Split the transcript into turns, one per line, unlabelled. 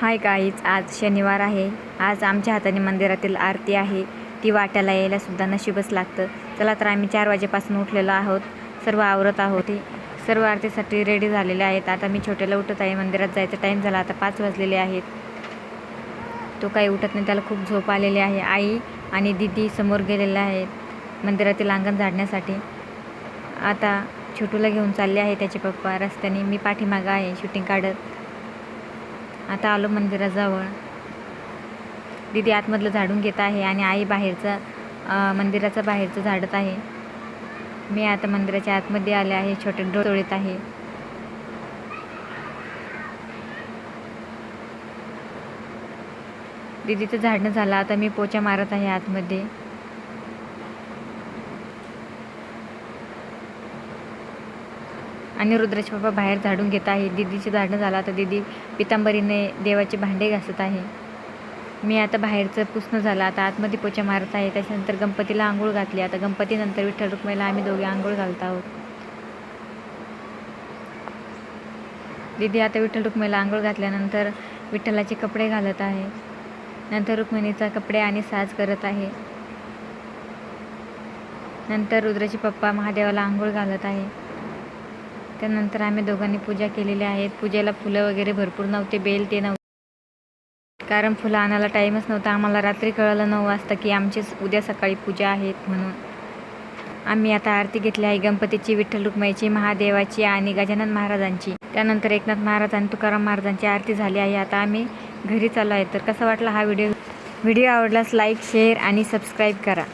हाय काहीच आज शनिवार आहे. आज आमच्या हाताने मंदिरातील आरती आहे. ती वाट्याला यायला सुद्धा नशीबच लागतं. चला तर आम्ही चार वाजेपासून उठलेलो आहोत. सर्व आवरत आहोत. सर्व आरतीसाठी रेडी झालेले आहेत. आता मी छोट्याला उठत आहे. मंदिरात जायचा टाईम झाला. आता पाच वाजलेले आहेत. तो काही उठत नाही. त्याला खूप झोप आलेली आहे. आई आणि दिदी समोर गेलेल्या आहेत मंदिरातील अंगण झाडण्यासाठी. आता छोटूला घेऊन चालले आहे त्याचे पप्पा. रस्त्याने मी पाठीमागं आहे. शूटिंग काढत. आता आलो मंदिराजवळ. दिदी आतमधलं झाडून घेत आहे आणि आई बाहेरचं मंदिराचं बाहेरचं झाडत आहे. मी आता मंदिराच्या आतमध्ये आले आहे छोटे डोळीत आहे. दिदीचं झाडणं झालं आता मी पोचा मारत आहे आतमध्ये. आणि रुद्राचे पप्पा बाहेर झाडून घेत आहे. दिदीचे झाडणं झालं. आता दिदी पितांबरीने देवाचे भांडे घासत आहे. मी आता बाहेरचं पुसणं झालं. आता आतमध्ये पोचा मारत आहे. त्याच्यानंतर गणपतीला आंघोळ घातली. आता गणपतीनंतर विठ्ठल रुक्माईला आम्ही दोघे आंघोळ घालत आहोत. दिदी आता विठ्ठल रुक्माईला आंघोळ घातल्यानंतर विठ्ठलाचे कपडे घालत आहे. नंतर रुक्मिणीचा कपडे आणि साज करत आहे. नंतर रुद्राचे पप्पा महादेवाला आंघोळ घालत आहे. त्यानंतर आम्ही दोघांनी पूजा केलेली आहेत. पूजेला फुलं वगैरे भरपूर नव्हते बेल ते नव्हते. कारण फुलं आणायला टाईमच नव्हता. आम्हाला रात्री कळलं नऊ वाजता की आमची उद्या सकाळी पूजा आहेत म्हणून. आम्ही आता आरती घेतली आहे गणपतीची विठ्ठल रुक्माईची महादेवाची आणि गजानन महाराजांची. त्यानंतर एकनाथ महाराज आणि तुकाराम महाराजांची आरती झाली आहे. आता आम्ही घरी चाललो आहे. तर कसा वाटला हा व्हिडिओ? व्हिडिओ आवडल्यास लाईक शेअर आणि सबस्क्राईब करा.